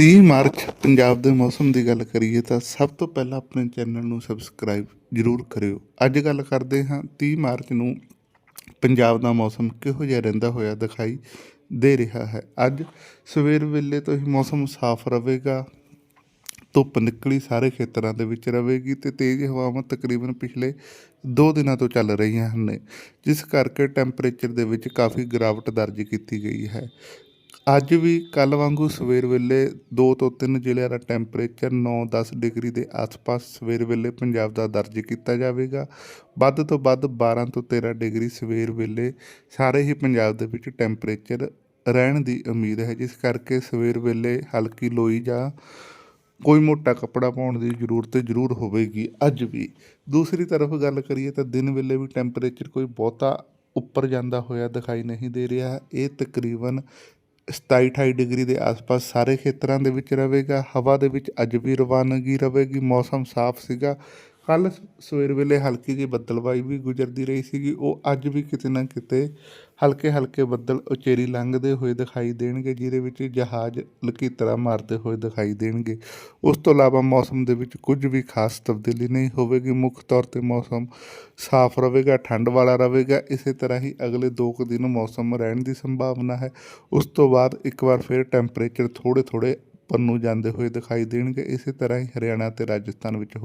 30 March Punjab ਦੇ ਮੌਸਮ ਦੀ ਗੱਲ ਕਰੀਏ ਤਾਂ ਸਭ ਤੋਂ ਪਹਿਲਾਂ ਆਪਣੇ ਚੈਨਲ ਨੂੰ ਸਬਸਕ੍ਰਾਈਬ ਜ਼ਰੂਰ ਕਰਿਓ। ਅੱਜ ਗੱਲ ਕਰਦੇ ਹਾਂ 30 ਮਾਰਚ ਨੂੰ ਪੰਜਾਬ ਦਾ ਮੌਸਮ ਕਿਹੋ ਜਿਹਾ ਰਹਿੰਦਾ ਹੋਇਆ ਦਿਖਾਈ ਦੇ ਰਿਹਾ ਹੈ। ਅੱਜ ਸਵੇਰ ਵੇਲੇ ਤੋਂ ਹੀ ਮੌਸਮ ਸਾਫ਼ ਰਹੇਗਾ, ਧੁੱਪ ਨਿਕਲੀ ਸਾਰੇ ਖੇਤਰਾਂ ਦੇ ਵਿੱਚ ਰਹੇਗੀ ਤੇ ਤੇਜ਼ ਹਵਾਵਾਂ ਤਕਰੀਬਨ ਪਿਛਲੇ 2 ਦਿਨਾਂ ਤੋਂ ਚੱਲ ਰਹੀਆਂ ਹਨ, ਜਿਸ ਕਰਕੇ ਟੈਂਪਰੇਚਰ ਦੇ ਵਿੱਚ ਕਾਫੀ ਗਿਰਾਵਟ ਦਰਜ ਕੀਤੀ ਗਈ ਹੈ। ਅੱਜ ਵੀ ਕੱਲ ਵਾਂਗੂ ਸਵੇਰ ਵੇਲੇ 2 ਤੋਂ 3 ਜ਼ਿਲ੍ਹਿਆਂ ਦਾ ਟੈਂਪਰੇਚਰ 9-10 ਡਿਗਰੀ ਦੇ ਆਸ-ਪਾਸ ਸਵੇਰ ਵੇਲੇ ਪੰਜਾਬ ਦਾ ਦਰਜ ਕੀਤਾ ਜਾਵੇਗਾ। ਵੱਧ ਤੋਂ ਵੱਧ 12 ਤੋਂ 13 ਡਿਗਰੀ ਸਵੇਰ ਵੇਲੇ ਸਾਰੇ ਹੀ ਪੰਜਾਬ ਦੇ ਵਿੱਚ ਟੈਂਪਰੇਚਰ ਰਹਿਣ ਦੀ ਉਮੀਦ ਹੈ। ਜਿਸ ਕਰਕੇ ਸਵੇਰ ਵੇਲੇ ਹਲਕੀ ਲੋਈ ਜਾਂ ਕੋਈ ਮੋਟਾ ਕੱਪੜਾ ਪਾਉਣ ਦੀ ਜ਼ਰੂਰਤ ਜ਼ਰੂਰ ਹੋਵੇਗੀ। ਅੱਜ ਵੀ ਦੂਸਰੀ ਤਰਫ ਗੱਲ ਕਰੀਏ ਤਾਂ ਦਿਨ ਵੇਲੇ ਵੀ ਟੈਂਪਰੇਚਰ ਕੋਈ ਬਹੁਤਾ ਉੱਪਰ ਜਾਂਦਾ ਹੋਇਆ ਦਿਖਾਈ ਨਹੀਂ ਦੇ ਰਿਹਾ। ਇਹ ਤਕਰੀਬਨ 27 28 ਡਿਗਰੀ ਦੇ ਆਸ-ਪਾਸ ਸਾਰੇ ਖੇਤਰਾਂ ਦੇ ਵਿੱਚ ਰਹੇਗਾ, ਹਵਾ ਦੇ ਵਿੱਚ ਅੱਜ ਵੀ ਰਵਾਨਗੀ ਰਹੇਗੀ, ਮੌਸਮ ਸਾਫ਼ ਸੀਗਾ। ਕੱਲ ਸਵੇਰ ਵੇਲੇ ਹਲਕੀ ਜਿਹੀ ਬੱਦਲਵਾਈ ਵੀ ਗੁਜ਼ਰਦੀ ਰਹੀ ਸੀਗੀ, ਉਹ ਅੱਜ ਵੀ ਕਿਤੇ ਨਾ ਕਿਤੇ ਹਲਕੇ ਹਲਕੇ ਬੱਦਲ ਉਚੇਰੀ ਲੰਘਦੇ ਹੋਏ ਦਿਖਾਈ ਦੇਣਗੇ, ਜਿਹਦੇ ਵਿੱਚ ਜਹਾਜ਼ ਲਕੀਤਰਾ ਮਾਰਦੇ ਹੋਏ ਦਿਖਾਈ ਦੇਣਗੇ। ਉਸ ਤੋਂ ਇਲਾਵਾ ਮੌਸਮ ਦੇ ਵਿੱਚ ਕੁਝ ਵੀ ਖਾਸ ਤਬਦੀਲੀ ਨਹੀਂ ਹੋਵੇਗੀ। ਮੁੱਖ ਤੌਰ ਤੇ ਮੌਸਮ ਸਾਫ਼ ਰਹੇਗਾ, ਠੰਡ ਵਾਲਾ ਰਹੇਗਾ। ਇਸੇ ਤਰ੍ਹਾਂ ਹੀ ਅਗਲੇ 2 ਕੁ ਦਿਨ ਮੌਸਮ ਰਹਿਣ ਦੀ ਸੰਭਾਵਨਾ ਹੈ। ਉਸ ਤੋਂ ਬਾਅਦ ਇੱਕ ਵਾਰ ਫਿਰ ਟੈਂਪਰੇਚਰ ਥੋੜੇ ਥੋੜੇ ਉੱਪਰ ਨੂੰ ਜਾਂਦੇ ਹੋਏ ਦਿਖਾਈ ਦੇਣਗੇ। ਇਸੇ ਤਰ੍ਹਾਂ ਹੀ ਹਰਿਆਣਾ ਤੇ ਰਾਜਸਥਾਨ ਵਿੱਚ ਹੋ